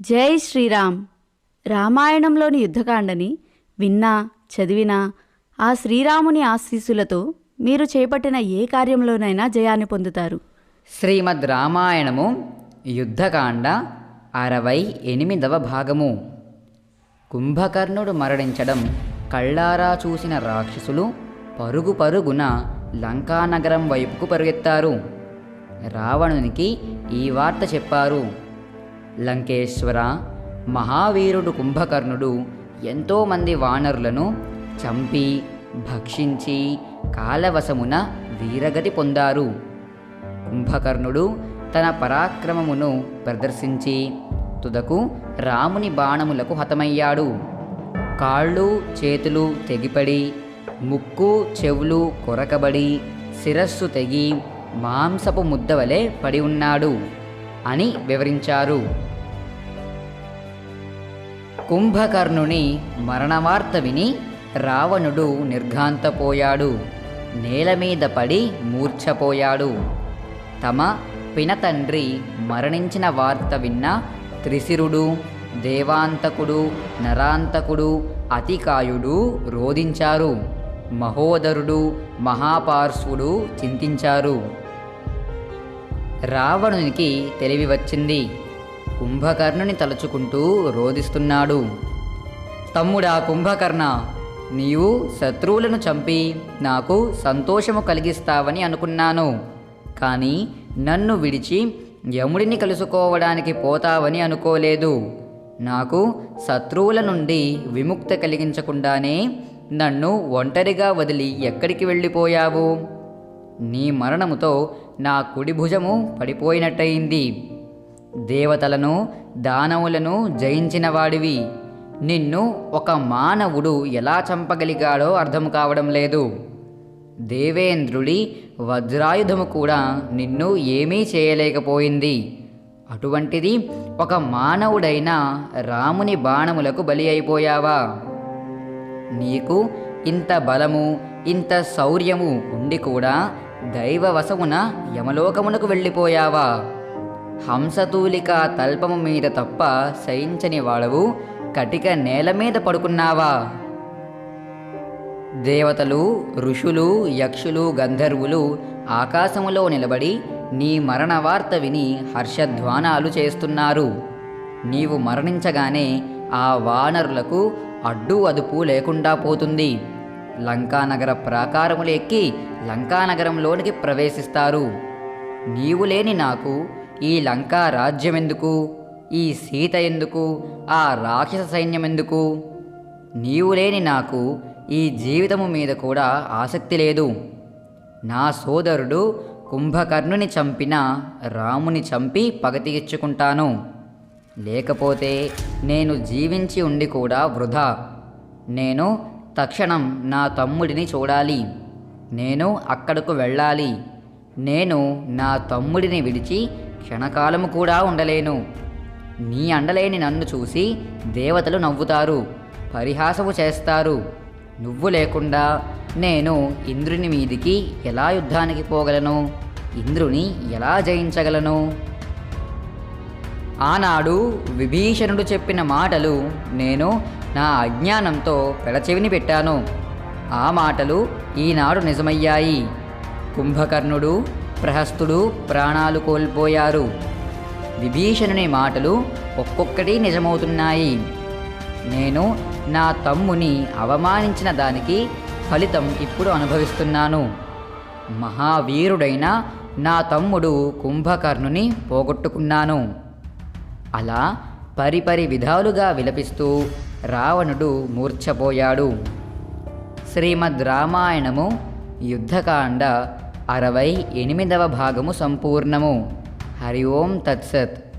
జై శ్రీరామ్. రామాయణంలోని యుద్ధకాండని విన్నా చదివినా ఆ శ్రీరాముని ఆశీస్సులతో మీరు చేపట్టిన ఏ కార్యంలోనైనా జయాన్ని పొందుతారు. శ్రీమద్ రామాయణము యుద్ధకాండ అరవై ఎనిమిదవ భాగము. కుంభకర్ణుడు మరణించడం కళ్ళారా చూసిన రాక్షసులు పరుగు పరుగున లంకానగరం వైపుకు పరుగెత్తారు. రావణునికి ఈ వార్త చెప్పారు. లంకేశ్వర మహావీరుడు కుంభకర్ణుడు ఎంతోమంది వానరులను చంపి భక్షించి కాలవశమున వీరగతి పొందారు. కుంభకర్ణుడు తన పరాక్రమమును ప్రదర్శించి తుదకు రాముని బాణములకు హతమయ్యాడు. కాళ్ళు చేతులు తెగిపడి ముక్కు చెవులు కొరకబడి శిరస్సు తెగి మాంసపు ముద్దవలే పడి ఉన్నాడు. అని వివరించారు. కుంభకర్ణుని మరణవార్త విని రావణుడు నిర్ఘాంతపోయాడు. నేల మీద పడి మూర్ఛపోయాడు. తమ పినతండ్రి మరణించిన వార్త విన్న త్రిశిరుడు దేవాంతకుడు నరాంతకుడు అతికాయుడు రోధించారు. మహోదరుడు మహాపార్శ్వుడు చింతించారు. రావణునికి తెలివి వచ్చింది. కుంభకర్ణుని తలుచుకుంటూ రోధిస్తున్నాడు. తమ్ముడా కుంభకర్ణ నీవు శత్రువులను చంపి నాకు సంతోషము కలిగిస్తావని అనుకున్నాను. కానీ నన్ను విడిచి యముడిని కలుసుకోవడానికి పోతావని అనుకోలేదు. నాకు శత్రువుల నుండి విముక్త కలిగించకుండానే నన్ను ఒంటరిగా వదిలి ఎక్కడికి వెళ్ళిపోయావు? నీ మరణముతో నా కుడి భుజము పడిపోయినట్టయింది. దేవతలను దానవులను జయించిన వాడివి. నిన్ను ఒక మానవుడు ఎలా చంపగలిగాడో అర్థం కావడం లేదు. దేవేంద్రుడి వజ్రాయుధము కూడా నిన్ను ఏమీ చేయలేకపోయింది. అటువంటిది ఒక మానవుడైన రాముని బాణములకు బలి అయిపోయావా? నీకు ఇంత బలము ఇంత శౌర్యము ఉండి కూడా దైవవశమున యమలోకమునకు వెళ్ళిపోయావా? హంసతూలిక తల్పము మీద తప్ప శయించని వాడవు కటిక నేల మీద పడుకున్నావా? దేవతలు ఋషులు యక్షులు గంధర్వులు ఆకాశములో నిలబడి నీ మరణ వార్త విని హర్షధ్వానాలు చేస్తున్నారు. నీవు మరణించగానే ఆ వానరులకు అడ్డు అదుపు లేకుండా పోతుంది. లంకానగర ప్రాకారములు ఎక్కి లంకానగరంలోనికి ప్రవేశిస్తారు. నీవు లేని నాకు ఈ లంకా రాజ్యమెందుకు? ఈ సీత ఎందుకు? ఆ రాక్షస సైన్యమెందుకు? నీవు లేని నాకు ఈ జీవితము మీద కూడా ఆసక్తి లేదు. నా సోదరుడు కుంభకర్ణుని చంపిన రాముని చంపి పగ తీర్చుకుంటాను లేకపోతే నేను జీవించి ఉండి కూడా వృధా. నేను తక్షణం నా తమ్ముడిని చూడాలి. నేను అక్కడకు వెళ్ళాలి. నేను నా తమ్ముడిని విడిచి క్షణకాలము కూడా ఉండలేను. నీ అండలేని నన్ను చూసి దేవతలు నవ్వుతారు పరిహాసము చేస్తారు. నువ్వు లేకుండా నేను ఇంద్రుని మీదికి ఎలా యుద్ధానికి పోగలను? ఇంద్రుని ఎలా జయించగలను? ఆనాడు విభీషణుడు చెప్పిన మాటలు నేను నా అజ్ఞానంతో పెడచెవిని పెట్టాను. ఆ మాటలు ఈనాడు నిజమయ్యాయి. కుంభకర్ణుడు ప్రహస్తుడు ప్రాణాలు కోల్పోయారు. విభీషణుని మాటలు ఒక్కొక్కటి నిజమవుతున్నాయి. నేను నా తమ్ముని అవమానించిన దానికి ఫలితం ఇప్పుడు అనుభవిస్తున్నాను. మహావీరుడైన నా తమ్ముడు కుంభకర్ణుని పోగొట్టుకున్నాను. అలా పరిపరి విధాలుగా విలపిస్తూ రావణుడు మూర్ఛపోయాడు. శ్రీమద్ రామాయణము యుద్ధకాండ అరవై ఎనిమిదవ భాగము సంపూర్ణము. హరి ఓం తత్సత్.